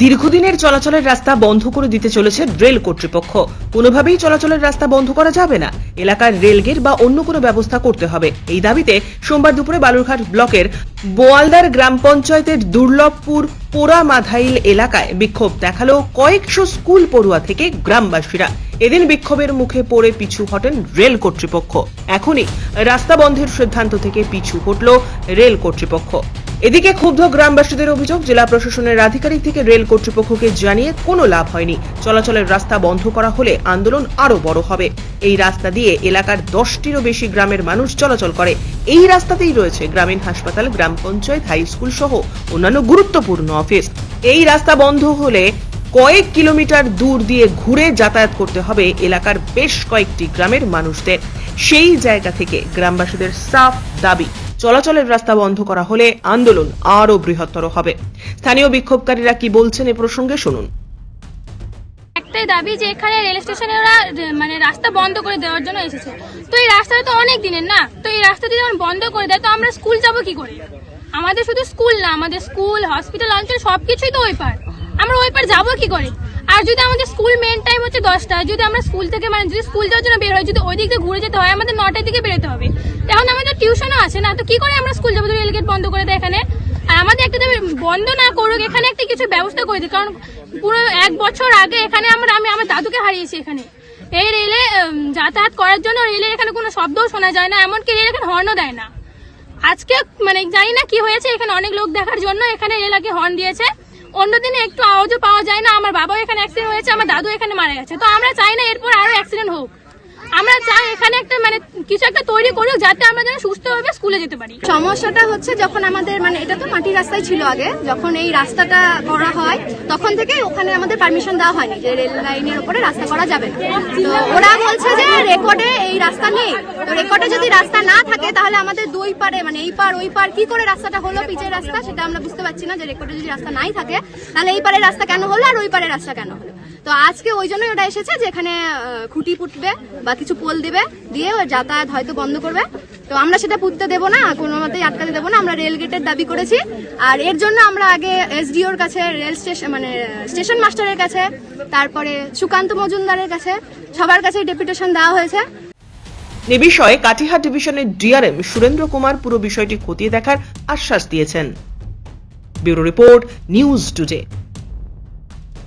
দীর্ঘদিনের চলাচলের রাস্তা বন্ধ করে দিতে চলেছে রেল কর্তৃপক্ষ। কোনোভাবেই চলাচলের রাস্তা বন্ধ করা যাবে না। এলাকার রেলগেট বা অন্য কোনো ব্যবস্থা করতে হবে। এই দাবিতে সোমবার দুপুরে বালুরঘাট ব্লকের বোয়ালদার গ্রাম পঞ্চায়েতের দুর্লভপুর পোড়া মাধাইল এলাকায় বিক্ষোভ দেখাল কয়েকশো স্কুল পড়ুয়া থেকে গ্রামবাসীরা। এদিন বিক্ষোভের মুখে পড়ে পিছু হটেন রেল কর্তৃপক্ষ। এখনই রাস্তা বন্ধের সিদ্ধান্ত থেকে পিছু হটল রেল কর্তৃপক্ষ। এদিকে ক্ষুব্ধ গ্রামবাসীদের অভিযোগ, জেলা প্রশাসনের আধিকারিক থেকে রেল কর্তৃপক্ষকে জানিয়ে কোনো লাভ হয়নি। চলাচলের রাস্তা বন্ধ করা হলে আন্দোলন আরও বড় হবে। এই রাস্তা দিয়ে এলাকার দশটিরও বেশি গ্রামের মানুষ চলাচল করে। এই রাস্তাতেই রয়েছে গ্রামীণ হাসপাতাল, গ্রাম পঞ্চায়েত, হাই স্কুল সহ অন্যান্য গুরুত্বপূর্ণ অফিস। এই রাস্তা বন্ধ হলে কয়েক কিলোমিটার দূর দিয়ে ঘুরে যাতায়াত করতে হবে এলাকার বেশ কয়েকটি গ্রামের মানুষদের। সেই জায়গা থেকে গ্রামবাসীদের সাফ দাবি। চলাচলের রাস্তা বন্ধ করা হলে আন্দোলন আরও বৃহত্তর হবে। স্থানীয় বিক্ষোভকারীরা কি বলছেন এ প্রসঙ্গে শুনুন। একটাই দাবি যে এখানে রেল স্টেশনে ওরা মানে রাস্তা বন্ধ করে দেওয়ার জন্য এসেছে। তো এই রাস্তাটা তো অনেক দিনের না? তো এই রাস্তাটি যখন বন্ধ করে দেয়, তো আমরা স্কুল যাব কি করে? আমাদের শুধু স্কুল না, আমাদের স্কুল, হসপিটাল, অঞ্চল সবকিছুই তো ওই পার। আমরা ওই পার যাব কি করে? আর যদি আমাদের স্কুল মেন টাইম হচ্ছে দশটায় যদি আমরা স্কুল থেকে মানে যদি স্কুল যাওয়ার জন্য বের হয়, যদি ওই দিক দিয়ে ঘুরে যেতে হয়, আমাদের নটার দিকে বেরোতে হবে। এখন আমাদের টিউশনও আছে না, তো কি করে আমরা স্কুল যাব? রেল গেট বন্ধ করে দেয় এখানে। আর আমাদের একটা বন্ধ না করুক, এখানে একটা কিছু ব্যবস্থা করে দিই, কারণ পুরো এক বছর আগে এখানে আমরা, আমি আমার দাদুকে হারিয়েছি এখানে। এই রেলে যাতায়াত করার জন্য রেলের এখানে কোনো শব্দও শোনা যায় না, এমনকি রেল এখানে হর্নও দেয় না। আজকে মানে জানি না কি হয়েছে, এখানে অনেক লোক দেখার জন্য এখানে রেল আগে হর্ন দিয়েছে। অন্যদিনে একটু আওয়াজও পাওয়া যায় না। আমার বাবাও এখানে অ্যাক্সিডেন্ট হয়েছে, আমার দাদু এখানে মারা গেছে। তো আমরা চাই না এরপর আরও অ্যাক্সিডেন্ট হোক। আমরা চাই এখানে একটা মানে কিছু একটা তৈরি করুক যাতে আমরা যেন সুস্থভাবে স্কুলে যেতে পারি। সমস্যাটা হচ্ছে যখন আমাদের মানে এটা তো মাটির রাস্তায় ছিল আগে, যখন এই রাস্তাটা করা হয়, তখন থেকে ওখানে আমাদের পারমিশন দেওয়া হয়নি যে রেল লাইনের উপরে রাস্তা করা যাবে না। তো ওরা বলছে যে রেকর্ডে এই রাস্তা নেই। তো রেকর্ডে যদি রাস্তা না থাকে, তাহলে আমাদের দুই পারে মানে এই পার, ওই পার কি করে রাস্তাটা হলো, পিচের রাস্তা, সেটা আমরা বুঝতে পারছি না যে রেকর্ডে যদি রাস্তা নাই থাকে, তাহলে এই পারে রাস্তা কেন হলো আর ওই পারে রাস্তা কেন হলো? তো আজকে ওই জন্যই ওটা এসেছে যে এখানে খুঁটি পুঁতবে বা কিছু পোল দিবে, দিয়ে যাতায়াত হয়তো বন্ধ করবে। তো আমরা সেটা পুঁততে দেবো না, কোনো মতেই আটকাতে দেবো না। আমরা রেল গেটের দাবি করেছি। আর এর জন্য আমরা আগে এসডিওর কাছে, রেল স্টেশন মানে স্টেশন মাস্টারের কাছে, তারপরে সুকান্ত মজুমদারের কাছে, সবার কাছে ডেপুটেশন দেওয়া হয়েছে। এ বিষয়ে কাটিহাট ডিভিশনের ডিআরএম সুরেন্দ্র কুমার পুরো বিষয়টি খতিয়ে দেখার আশ্বাস দিয়েছেন। Bureau report, news today.